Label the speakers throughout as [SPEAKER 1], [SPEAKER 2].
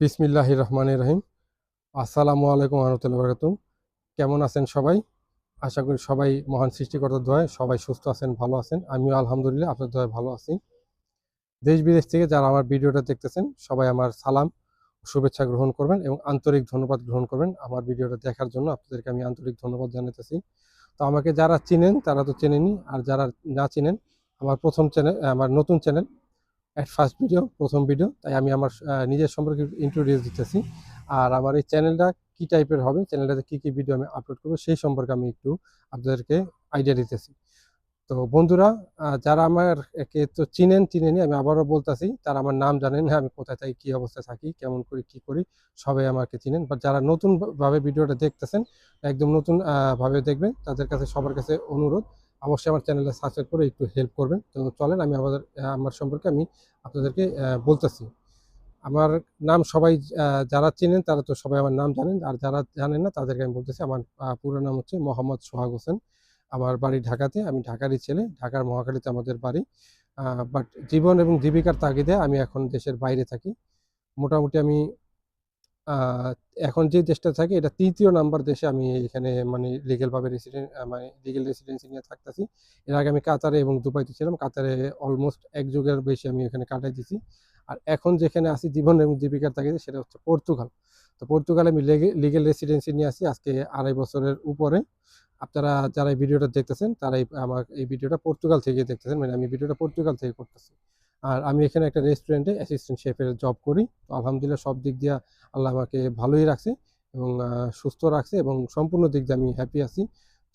[SPEAKER 1] বিসমিল্লাহ রহমান রহিম। আসসালামু আলাইকুম আহমতুল্লাহ বরকাতুম কেমন আছেন সবাই? আশা করি সবাই মহান সৃষ্টিকর্তার দোয়ায় সবাই সুস্থ আছেন, ভালো আছেন। আমিও আলহামদুলিল্লাহ আপনার দোয়ায় ভালো আছি। দেশ বিদেশ থেকে যারা আমার ভিডিওটা দেখতেছেন, সবাই আমার সালাম শুভেচ্ছা গ্রহণ করবেন এবং আন্তরিক ধন্যবাদ গ্রহণ করবেন আমার ভিডিওটা দেখার জন্য। আপনাদেরকে আমি আন্তরিক ধন্যবাদ জানাতেছি তো আমাকে যারা চিনেন, তারা তো চেনেনি আর যারা না চিনেন, আমার প্রথম চ্যানেল, আমার নতুন চ্যানেল অ্যাট ফার্স্ট ভিডিও প্রথম ভিডিও তাই আমি আমার নিজের সম্পর্কে ইন্ট্রোডিউস দিতেছি। আর আমার এই চ্যানেলটা কি টাইপের হবে চ্যানেলটাতে কি কি ভিডিও আমি আপলোড করব, সেই সম্পর্কে আমি একটু আপনাদেরকে আইডিয়া দিতেছি। তো বন্ধুরা যারা আমার একে তো চিনেন, চিনেনি, আমি আবারও বলতেছি, তারা আমার নাম জানেন আমি কোথায় থাকি, কী অবস্থায় থাকি, কেমন করি, কি করি, সবাই আমাকে চিনেন। বা যারা নতুন ভাবে ভিডিওটা দেখতেছেন, একদম নতুন ভাবে দেখবেন, তাদের কাছে সবার কাছে অনুরোধ অবশ্যই আমার চ্যানেলটা সাবস্ক্রাইব করে একটু হেল্প করবেন। তো চলেন আমি আমাদের আমার সম্পর্কে আমি আপনাদেরকে বলতেছি। আমার নাম সবাই যারা চেনেন তারা তো সবাই আমার নাম জানেন। আর যারা জানেন না তাদেরকে আমি বলতেছি আমার পুরো নাম হচ্ছে মোহাম্মদ সোহাগ হোসেন। আমার বাড়ি ঢাকাতে, আমি ঢাকারই ছেলে। ঢাকার মহাখালীতে আমাদের বাড়ি। বাট জীবন এবং জীবিকার তাগিদে আমি এখন দেশের বাইরে থাকি। মোটামুটি আমি এখন যে দেশটা থাকে, এটা তৃতীয় নাম্বার দেশে আমি এখানে মানে লিগেলভাবে রেসিডেন্ট মানে লিগেল রেসিডেন্সি নিয়ে থাকতেছি। এর আগে আমি কাতারে এবং দুবাইতে ছিলাম। কাতারে অলমোস্ট এক যুগের বেশি আমি এখানে কাটাই দিছি আর এখন যেখানে আসি জীবন এবং জীবিকার তাগিদে, সেটা হচ্ছে পর্তুগাল। তো পর্তুগালে আমি লিগেল রেসিডেন্সি নিয়ে আসি আজকে আড়াই বছরের উপরে। আপনারা যারা এই ভিডিওটা দেখতেছেন, তারাই আমার এই ভিডিওটা পর্তুগাল থেকে দেখতেছেন। মানে আমি ভিডিওটা পর্তুগাল থেকে করতেছি। আর আমি এখানে একটা রেস্টুরেন্টে অ্যাসিস্ট্যান্ট শেফের জব করি। তো আলহামদুলিল্লাহ সব দিক দিয়ে আল্লাহ আমাকে ভালোই রাখছে এবং সুস্থ রাখছে এবং সম্পূর্ণ দিক দিয়ে আমি হ্যাপি আছি।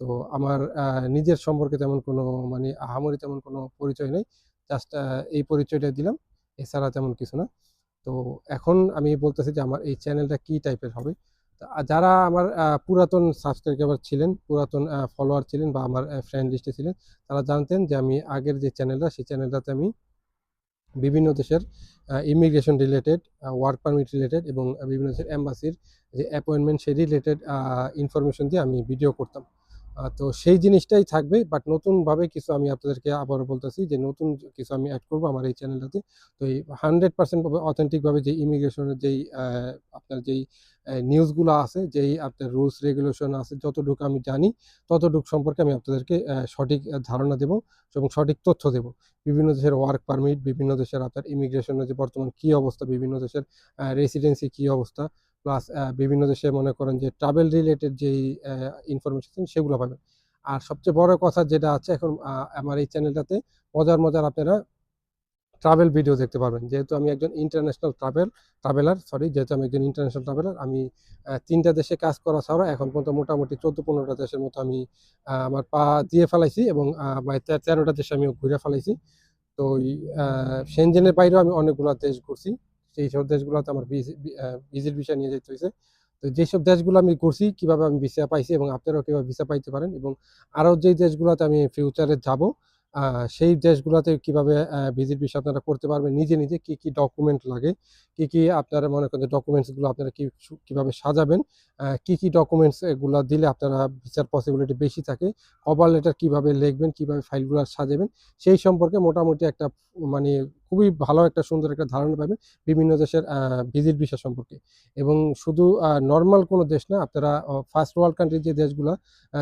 [SPEAKER 1] তো আমার নিজের সম্পর্কে তেমন কোনো মানে আহামরি তেমন কোনো পরিচয় নেই। জাস্ট এই পরিচয়টা দিলাম, এছাড়া তেমন কিছু না। তো এখন আমি বলতেছি যে আমার এই চ্যানেলটা কি টাইপের হবে? যারা আমার পুরাতন সাবস্ক্রাইবার ছিলেন, পুরাতন ফলোয়ার ছিলেন বা আমার ফ্রেন্ড লিস্টে ছিলেন, তারা জানতেন যে আমি আগের যে চ্যানেলটা সেই চ্যানেলটাতে আমি বিভিন্ন দেশের immigration related work permit related এবং বিভিন্ন দেশের অ্যাম্বাসির যে অ্যাপয়েন্টমেন্ট সে রিলেটেড ইনফরমেশন দিয়ে আমি ভিডিও করতাম। তো সেই জিনিসটাই থাকবে বাট নতুনভাবে কিছু আমি আপনাদেরকে আবারও বলতেছি যে নতুন কিছু আমি অ্যাড করব আমার এই চ্যানেলটাতে তো এই হান্ড্রেড পার্সেন্ট অথেন্টিকভাবে যে ইমিগ্রেশনের যেই আপনার যেই নিউজগুলো আছে, যেই আপনার রুলস রেগুলেশন আছে, যতটুকু আমি জানি, ততটুকু সম্পর্কে আমি আপনাদেরকে সঠিক ধারণা দেব এবং সঠিক তথ্য দেব। বিভিন্ন দেশের ওয়ার্ক পারমিট বিভিন্ন দেশের আপনার ইমিগ্রেশনের যে বর্তমান কী অবস্থা, বিভিন্ন দেশের রেসিডেন্সি কী অবস্থা প্লাস বিভিন্ন দেশে মনে করেন যে ট্রাভেল রিলেটেড যেই ইনফরমেশন সেগুলো পাবেন। আর সবচেয়ে বড় কথা যেটা আছে এখন আমার এই চ্যানেলটাতে মজার মজার আপনারা ট্রাভেল ভিডিও দেখতে পারবেন। যেহেতু আমি একজন ইন্টারন্যাশনাল ট্রাভেল ট্রাভেলার সরি যেহেতু আমি একজন ইন্টারন্যাশনাল ট্রাভেলার আমি তিনটা দেশে কাজ করা ছাড়া এখন পর্যন্ত মোটামুটি চোদ্দ পনেরোটা দেশের মতো আমি আমার পা দিয়ে ফেলাইছি এবং তেরোটা দেশে আমি ঘুরে ফেলাইছি। তো সেনজেনের বাইরেও আমি অনেকগুলো দেশ ঘুরছি। সেই সব দেশগুলোতে আমার ভিজিট ভিসা নিয়ে যেতে হয়েছে। তো যেসব দেশগুলো আমি ঘুরছি, কীভাবে আমি ভিসা পাইছি এবং আপনারাও কীভাবে ভিসা পাইতে পারেন এবং আরও যেই দেশগুলোতে আমি ফিউচারে যাব সেই দেশগুলোতে কীভাবে ভিজিট ভিসা আপনারা করতে পারবেন, নিজে নিজে কি কি ডকুমেন্ট লাগে, কি কি আপনারা মনে করেন ডকুমেন্টসগুলো আপনারা কি কীভাবে সাজাবেন কি কি ডকুমেন্টস এগুলো দিলে আপনারা ভিসার পসিবিলিটি বেশি থাকে কভার লেটার কীভাবে লিখবেন, কীভাবে ফাইলগুলো সাজাবেন, সেই সম্পর্কে মোটামুটি একটা মানে খুবই ভালো একটা সুন্দর একটা ধারণা পাবেন বিভিন্ন দেশের ভিজিট ভিসা সম্পর্কে। এবং শুধু নর্মাল কোনো দেশ না, আপনারা ফার্স্ট ওয়ার্ল্ড কান্ট্রির যে দেশগুলো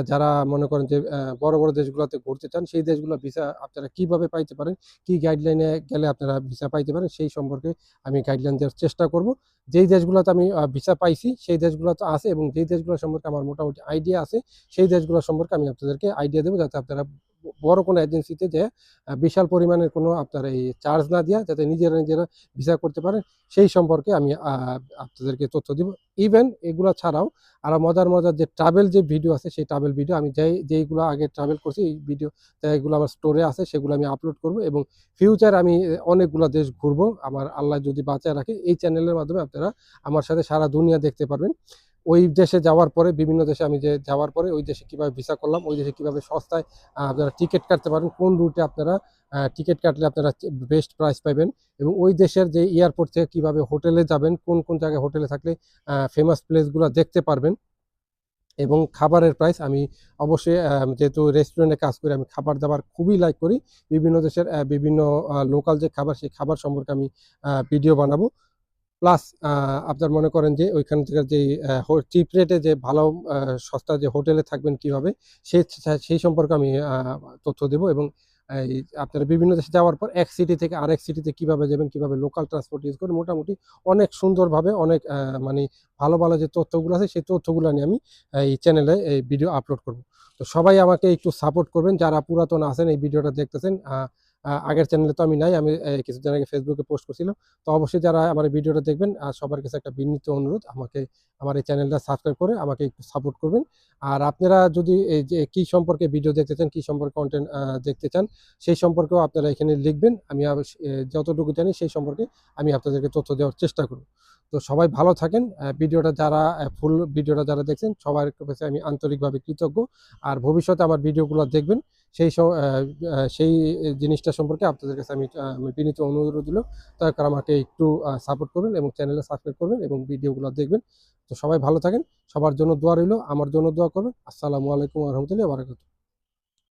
[SPEAKER 1] যারা মনে করেন যে বড় বড় দেশগুলোতে ঘুরতে চান, সেই দেশগুলো ভিসা আপনারা কীভাবে পাইতে পারেন, কি গাইডলাইনে গেলে আপনারা ভিসা পাইতে পারেন, সেই সম্পর্কে আমি গাইডলাইন দেওয়ার চেষ্টা করব। যেই দেশগুলোতে আমি ভিসা পাইছি, সেই দেশগুলো তো আছে এবং যেই দেশগুলো সম্পর্কে আমার মোটামুটি আইডিয়া আছে, সেই দেশগুলো সম্পর্কে আমি আপনাদেরকে আইডিয়া দেবো, যাতে আপনারা বড় কোনো এজেন্সিতে যে বিশাল পরিমাণের কোনো আপনার এই চার্জ না দিয়া যাতে নিজেরা নিজেরা ভিসা করতে পারেন সেই সম্পর্কে আমি আপনাদেরকে তথ্য দিব। ইভেন এগুলো ছাড়াও আরও মজার মজার যে ট্রাভেল যে ভিডিও আছে, সেই ট্রাভেল ভিডিও আমি যেই, যেইগুলো আগে ট্রাভেল করছি, এই ভিডিও যেগুলো আমার স্টোরে আছে, সেগুলো আমি আপলোড করব এবং ফিউচার আমি অনেকগুলো দেশ ঘুরবো। আমার আল্লাহ যদি বাঁচায় রাখে, এই চ্যানেলের মাধ্যমে আপনারা আমার সাথে সারা দুনিয়া দেখতে পারবেন। ওই দেশে যাওয়ার পরে, বিভিন্ন দেশে আমি যে যাওয়ার পরে ওই দেশে কীভাবে ভিসা করলাম, ওই দেশে কীভাবে সস্তায় আপনারা টিকিট কাটতে পারেন কোন রুটে আপনারা টিকিট কাটলে আপনারা বেস্ট প্রাইস পাবেন এবং ওই দেশের যে এয়ারপোর্ট থেকে কীভাবে হোটেলে যাবেন, কোন কোন জায়গায় হোটেলে থাকলে ফেমাস প্লেসগুলো দেখতে পারবেন এবং খাবারের প্রাইস আমি অবশ্যই যেহেতু রেস্টুরেন্টে কাজ করি, আমি খাবার দাবার খুবই লাইক করি। বিভিন্ন দেশের বিভিন্ন লোকাল যে খাবার, সেই খাবার সম্পর্কে আমি ভিডিও বানাবো। প্লাস আপনার মনে করেন যে ওইখান থেকে যে চিপ রেটে যে ভালো সস্তা যে হোটেলে থাকবেন কীভাবে সেই সেই সম্পর্কে আমি তথ্য দেব এবং আপনারা বিভিন্ন দেশে যাওয়ার পর এক সিটি থেকে আরেক সিটিতে কীভাবে যাবেন, কীভাবে লোকাল ট্রান্সপোর্ট ইউজ করে মোটামুটি অনেক সুন্দরভাবে অনেক মানে ভালো ভালো যে তথ্যগুলো আছে, সেই তথ্যগুলো নিয়ে আমি এই চ্যানেলে এই ভিডিও আপলোড করব। তো সবাই আমাকে একটু সাপোর্ট করবেন, যারা পুরাতন আছেন, এই ভিডিওটা দেখতেছেন আগের চ্যানেলে তো আমি নাই, আমি কিছুদিন আগে ফেসবুকে পোস্ট করছিলাম। তো অবশ্যই যারা আমার ভিডিওটা দেখবেন, আর সবার কাছে একটা বিনীত অনুরোধ, আমাকে, আমার এই চ্যানেলটা সাবস্ক্রাইব করে আমাকে একটু সাপোর্ট করবেন। আর আপনারা যদি এই যে, কী সম্পর্কে ভিডিও দেখতে চান, কী সম্পর্কে কন্টেন্ট দেখতে চান, সেই সম্পর্কেও আপনারা এখানে লিখবেন। আমি যতটুকু জানি সেই সম্পর্কে আমি আপনাদেরকে তথ্য দেওয়ার চেষ্টা করব। তো সবাই ভালো থাকেন। ভিডিওটা যারা ফুল ভিডিওটা যারা দেখছেন, সবার কাছে আমি আন্তরিকভাবে কৃতজ্ঞ। আর ভবিষ্যতে আমার ভিডিওগুলো দেখবেন। সেই সেই জিনিসটা সম্পর্কে আপনাদের কাছে আমি বিনীত অনুরোধ দিল তার কারণ আমাকে একটু সাপোর্ট করবেন এবং চ্যানেলে সাবস্ক্রাইব করবেন এবং ভিডিওগুলো দেখবেন। তো সবাই ভালো থাকেন, সবার জন্য দোয়া রইল, আমার জন্য দোয়া করবেন। আসসালামু আলাইকুম রহমতুল্লাহ বারাকাতু